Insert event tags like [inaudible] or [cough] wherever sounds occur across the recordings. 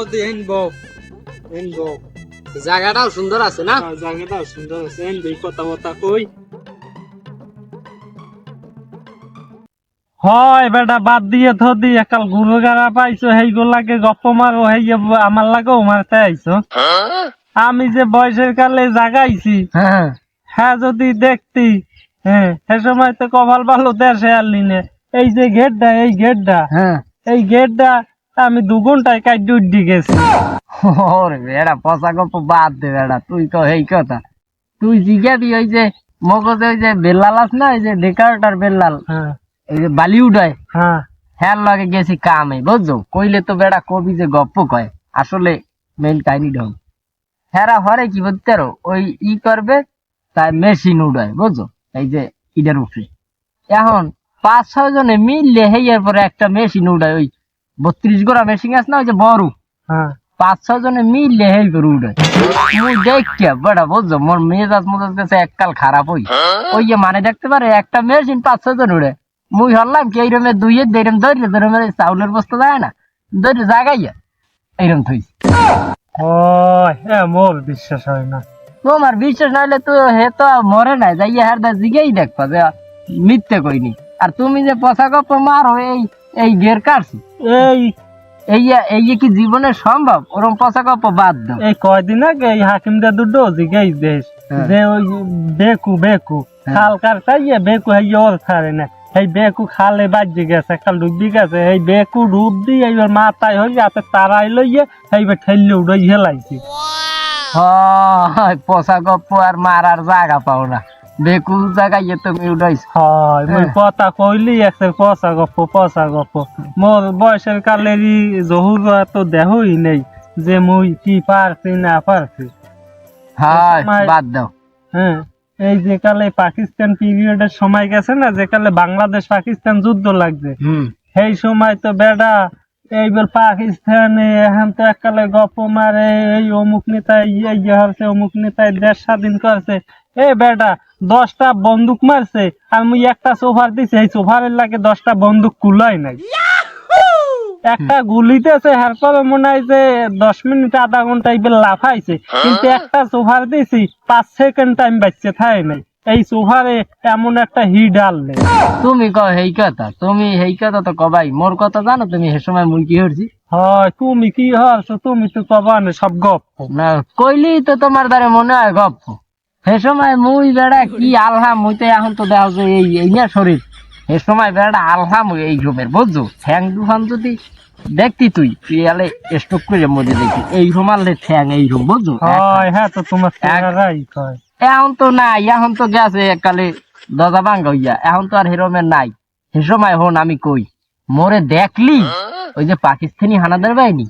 যাও দি হেন বউ জায়গাটাও সুন্দর আছে না? হ্যাঁ, জায়গাটা সুন্দর আছে। দুই কথা কথা কই? হয় বেটা বাদ দিয়ে থ দি একাল গুরু গাড়া পাইছো হেইগো লাগে গপ্প মারো হেই আমার লাগেও মারতে আইছো। আমি যে বয়সের কালে জাগাইছি হ্যাঁ। হ্যাঁ যদি দেখতি হ্যাঁ সে সময় তো কপাল ভালো দেশে আনলি নে এই যে গেটটা এই গেটটা হ্যাঁ। এই গেটটা আমি দু ঘন্টায় কাজ উড্ডি গেছি। ওরে বেড়া পচা গল্প বাদ দে বেড়া তুই তো এই কথা। তুই জিজ্ঞাবি ওই যে মগজে ওই যে বেল্লাল আছে না ওই যে ডেকারটার বেল্লাল হ্যাঁ। এই যে বালি উঠায় হ্যাঁ। হ্যার লগে গেছি কামে বুঝছ? কইলে তো বেড়া কবি যে গপ্প কয় আসলে মেন কাহিনী ঢং। হ্যারা হরে কি বলতে ওই ই করবে তাই মেশিন উড়ায় বুঝছ? এই যে ইটার উপরে। এখন পাঁচ ছয় জনে মিললে হেয়ার পরে একটা মেশিন উড়ায় ওই বত্রিশ গোড়া মেশিন আছে না ওই যে বড়। হ্যাঁ। পাঁচ ছ জনে মিললে হেই করে মুই দেখকে বড়া বুঝছ মোর মেজাজ মজাজ কাছে এককাল খারাপ হই। ওই যে মানে দেখতে পারে একটা মেশিন পাঁচ ছয় জন উড়ে। মুই হরলাম কি এইরমে দুইয়ে দেরম ধরলে ধরমে চাউলের বস্তা যায় না? ধরে জাগাইয়া এইরম থইছি। মোর বিশ্বাস হয় না। তোমার বিশ্বাস নাইলে তো হে তো মরে নাই যাইয়া হার দা জিগেই দেখবা যে মিথ্যে কইনি। আর তুমি যে পচা গপ্প মারো এই এই গের কাটছি এই এই এই কি জীবনে সম্ভব? ওরম পচা গপ্প বাদ দাও। এই কয়দিন আগে এই হাকিমদের দুটো জিগাই দেশ। হ্যাঁ। যে ওই বেকু বেকু। হ্যাঁ। খাল কাটতাইয়ে বেকু হেই ওর ছাড়ে না। এই বেকু খালে বাজি গেছে খাল ডুবি গেছে। এই বেকু ডুব দিয়ে এইবার মাথায় হই যাতে তারাই লইয়ে এইবার ঠেললে উড়াই হেলাইছি। হয় পচা গপ্প আর মারার জায়গা পাও না। বেকুল জায়গায় তুমি উঠাইছ? হয় মুই হ্যাঁ। কথা কইলি একটা পচা গপ্প পচা গপ্প। মোর বয়সের কালেরই জহুর তো দেহই নেই যে মুই কি পারছি না পারছি। হয় বাদ দাও। হ্যাঁ এই যে কালে পাকিস্তান পিরিয়ডের সময় গেছে না যে কালে বাংলাদেশ পাকিস্তান যুদ্ধ লাগছে। সেই সময় তো বেডা এইবার পাকিস্তানে এখন তো এককালে গপ মারে এই অমুক নেতা ইয়ে ইয়ে হচ্ছে অমুক নেতায় দেশ স্বাধীন করছে। এ বেটা দশটা বন্দুক মারছে আর মুই একটা সোফার দিছি এই সোফারের লাগে দশটা বন্দুক কুলাই নাই। একটা গুলিতেছে এরপরে মনে হয় যে দশ মিনিট আধা ঘণ্টা এইবার লাফাইছে। কিন্তু একটা সোফার দিছি পাঁচ সেকেন্ড টাইম বাচ্চা থাকে নাই। এই সোফারে এমন একটা হিট আনলে তুমি কও হেই কথা তুমি হেই কথা তো কবাই। মোর কথা জানো তুমি হে সময় মুই কি হরছি? হয় তুমি কি হচ্ছ তুমি তো কবা না সব গপ না কইলি তো তোমার দ্বারে মনে হয় গপ্প। হে সময় মুই বেড়া কি আলহাম মুই তো এখন তো দেখো যে এই এই না শরীর। হে সময় বেড়া আলহাম এই রূপের বুঝছ? ঠ্যাং দুখান যদি দেখতি তুই তুই আলে স্টক করে মধ্যে দেখি এই রুমালে ঠ্যাং এই রূপ বুঝছ? হয় হ্যাঁ তো তোমার এখন তো নাই এখন তো গেছে এককালে দজা ভাঙ্গা হইয়া। এখন তো আর হেরমের নাই। সে সময় হন আমি কই মোরে দেখলি? ওই যে পাকিস্তানি হানাদার বাহিনী?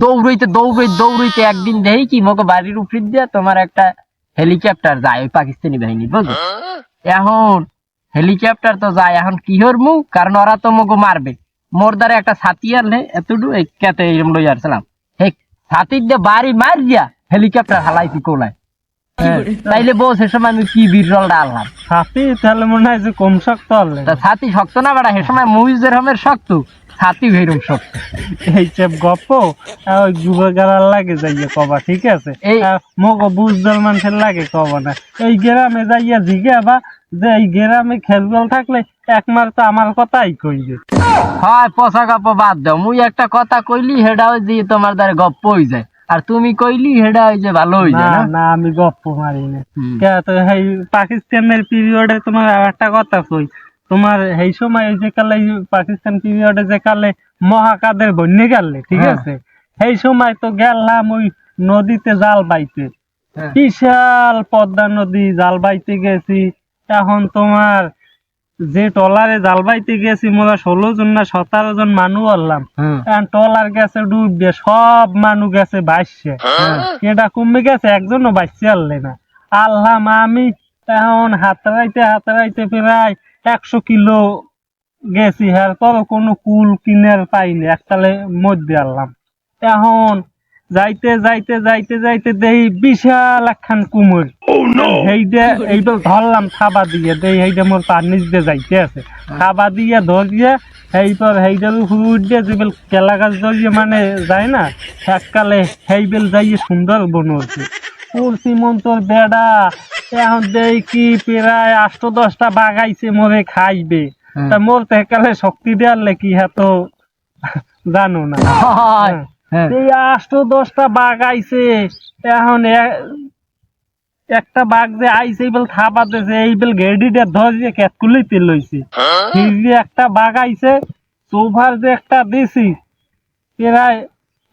দৌড়ইতে দৌড়ই দৌড়ইতে একদিন দেখি কি মোকে বাড়ির উপর দিয়ে তোমার একটা হেলিকপ্টার যায় ওই পাকিস্তানি বাহিনী বুঝলো? এখন হেলিকপ্টার তো যায় এখন কি হর মু কারণ ওরা তো মোকে মারবে। মোর দ্বারা একটা ছাতি আনলে এতটু এই কেতে এরম লই আসলাম এই ছাতির দিয়ে বাড়ি মার দিয়া হেলিকপ্টার হালাইছি কোলায়? হ্যাঁ, তাইলে বউ সে সময় আমি কি বিরল ডাললাম হাতি তাহলে মনে হয় যে কম শক্ত হলে তা ছাতি শক্ত না বেড়া সে সময় মুইজের হমের শক্ত। ছাতি ভেরম সব। গপ ওই যুব গেলার লাগে যাইয়া কবা ঠিক আছে? এই- মগ বুঝদল মানুষের লাগে কবা না। এই গ্রামে যাইয়া জিগে বা যে এই গ্রামে খেলবল থাকলে একমার তো আমার কথাই কইবে। হয় পচা গপ্প বাদ দাও। মুই একটা কথা কইলি হেডা ওই যে তোমার দ্বারা গপ্প হই যায়। আর তুমি কইলি হেডা ওই যে ভালো হই যায় না না? আমি গপ্প মারি না। কে তো এই পাকিস্তানের পিরিয়ডে তোমার একটা কথা কই? তোমার এই সময় যে কালে পাকিস্তান পিরিয়ডে যে কালে মহাকাদের বন্যে গেলে ঠিক হ্যাঁ। আছে? এই সময় তো গেলাম ওই নদীতে জাল বাইতে। হ্যাঁ। বিশাল পদ্মা নদী জাল বাইতে গেছি। এখন তোমার যে টলারে জাল বাইতে গেছি মোরা ষোলো জন না সতেরো জন মানুষ আনলাম। এখন টলার গেছে ডুববে সব মানুষ গেছে বাইশে এটা কমে গেছে একজনও বাইশে আনলে না। আল্লাহ আমি এখন হাতড়াইতে হাতড়াইতে প্রায় একশো কিলো গেছি হ্যাঁ পরও কোনো কুল কিনের পাইনি। একতালে মধ্যে আনলাম। এখন যাইতে যাইতে যাইতে যাইতে দেই বিশাল একখান কুমোর। সেইটা এইবার ধরলাম খাবা দিয়ে দেই এইটা মোর পার নিচ দিয়ে যাইতে আছে। খাবা দিয়ে ধরিয়ে সেইবার সেইটার উপর উঠে যেবেল কেলা গাছ ধরিয়ে মানে যায় না এককালে সেইবেল যাইয়ে সুন্দর উড়ছি মন তোর বেড়া এখন দেখি প্রায় আষ্ট দশটা বাগাইছে মোরে খাইবে। তা মোর তো একালে শক্তি দেওয়ার লেকি হ্যাঁ তো জানো না। [laughs] হ্যাঁ। এই আষ্ট দশটা বাঘ আইছে এখন এ- একটা বাঘ যে আইছে এইবেল খাবা দিছে এইবেল গেডিটা ধরিয়ে ক্যাতকুলিতে লইছে। হিজি একটা বাঘ আইছে সোফার যে একটা দিছি প্রায়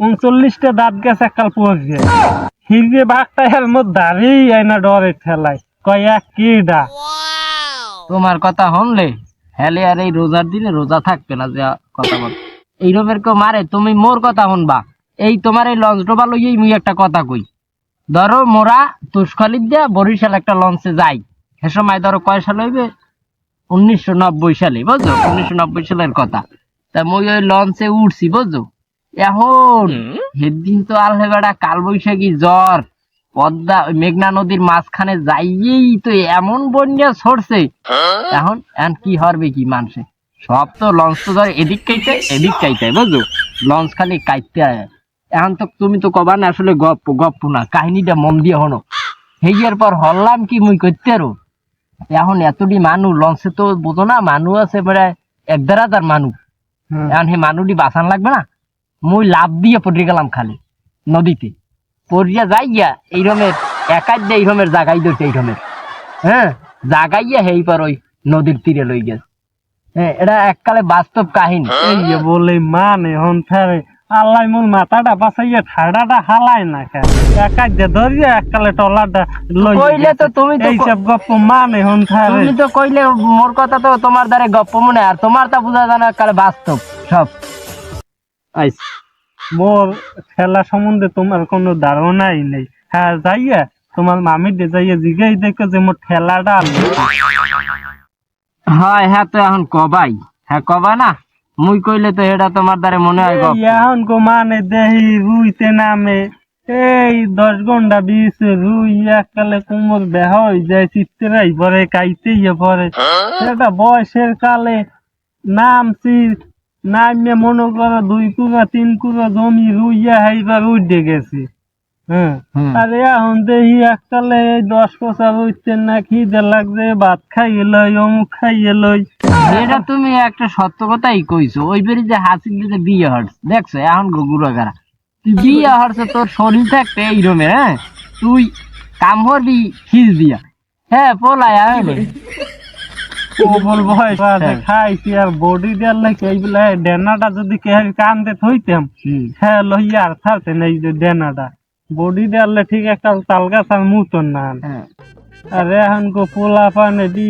উনচল্লিশটা দাঁত গেছে একাল পড়ছে হিজি বাঘটা এর মধ্যে দাঁড়িয়ে আইনা ডরে ঠেলায়। কয় কিডা তোমার কথা হনলে হেলে আর এই রোজার দিনে রোজা থাকবে না যে কথা বল। এই রকমের কেউ মারে, তুমি মোর কথা শুনবা। এই তোমার এই লঞ্চ ডোবা লইয়েই মুই একটা কথা কই। ধরো মোরা তুষখালির দিয়া বরিশাল একটা লঞ্চে যাই। সে সময় ধরো কয় সাল হইবে? উনিশশো নব্বই সালে, বুঝছ? উনিশশো নব্বই সালের কথা। তা মুই ওই লঞ্চে উঠছি, বুঝছ? এখন সেদিন তো আলহে বেড়া কালবৈশাখী জ্বর পদ্মা মেঘনা নদীর মাঝখানে যাইয়েই তো এমন বন্যা ছড়ছে এখন এখন কি হরবে কি মানুষে? সব তো লঞ্চ তো ধরে এদিক কাইতে এদিক কাইতে বুঝছ? লঞ্চ খালি কাইতে আয় এখন তো তুমি তো কবা না আসলে গপ গপ্প না কাহিনীটা মন দিয়ে হনো হেয়ার পর হল্লাম কি মুই করতে আরও? এখন এতটি মানুষ লঞ্চে তো বোঝো না মানুষ আছে প্রায় এক দেড় হাজার মানুষ হুম। এখন সেই মানুষটি বাঁচান লাগবে না? মুই লাভ দিয়ে পড়ে গেলাম খালি নদীতে। পড়িয়া যাইয়া এই রমের একাই দিয়ে এই রমের জাগাই ধরছে এই রমের হ্যাঁ জাগাইয়া হেই পর ওই নদীর তীরে লই গেছে হ্যাঁ এটা এককালে বাস্তব কাহিনী। এই বলে মানে হন থারে আল্লাহ মোর মাথাটা বাঁচাইয়া ঠাডাটা হালায় না কেন একা যে ধরিয়ে এককালে টলাটা লই কইলে তো তুমি তো এই ক- সব গপ্প মানে হন থারে তুমি তো কইলে মোর কথা তো তোমার দ্বারে গপ্প মনে আর তোমার তা বুঝা জানা কালে বাস্তব সব আইস। মোর খেলা সম্বন্ধে তোমার কোনো ধারণাই নেই। হ্যাঁ যাইয়া তোমার মামির যাইয়া জিগাই দেখো যে মোর ঠেলাটা হয় হ্যাঁ তো এখন কবাই। হ্যাঁ কবা না। মুই কইলে তো এটা তোমার দ্বারে মনে হয় এখন গো মানে দেহি রুইতে নামে। এই দশ ঘণ্টা বিশ রুই এককালে কোমর বেহ হয়ে যায় চিত্রাই পরে কাইতেই পরে। সেটা বয়সের কালে নামছি নামিয়ে মনে করো দুই কুড়া তিন কুড়া জমি রুইয়া হাইবার উঠে গেছি। হ্যাঁ? হুম। আরে এখন দেখি এককালে এই দশ কষা রুইতে না খিদে লাগছে ভাত খাইয়ে লই অমুক খাইয়ে লই। এটা তুমি একটা সত্য কথাই কইছো ওই বেরি যে হাসিল দিতে বিয়ে হচ্ছে দেখছ এখন গুগুরা গারা তুই বিয়ে হচ্ছে তোর শরীর থাকতে এই রুমে হ্যাঁ? তুই কাম করবি খিস দিয়া। হ্যাঁ পোলাই আয় প্রবল হ্যাঁ। খাইছি আর বডি দেওয়ার লাগে? এইগুলা ডেনাটা যদি কে কান্দে থইতাম হ্যাঁ লইয়া আর থাকতেন এই যে ডেনাটা বডি দেওয়ালে ঠিক একটা তাল গাছ আর মুতন না হ্যাঁ। আর এখন গো পোলা পানে দি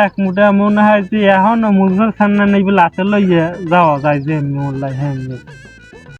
এক মুঠা মনে হয় যে এখনও মুজর খান্না নেই বলে আছে লইয়া যাওয়া যায় যে এমনি ওলাই হ্যাঁ।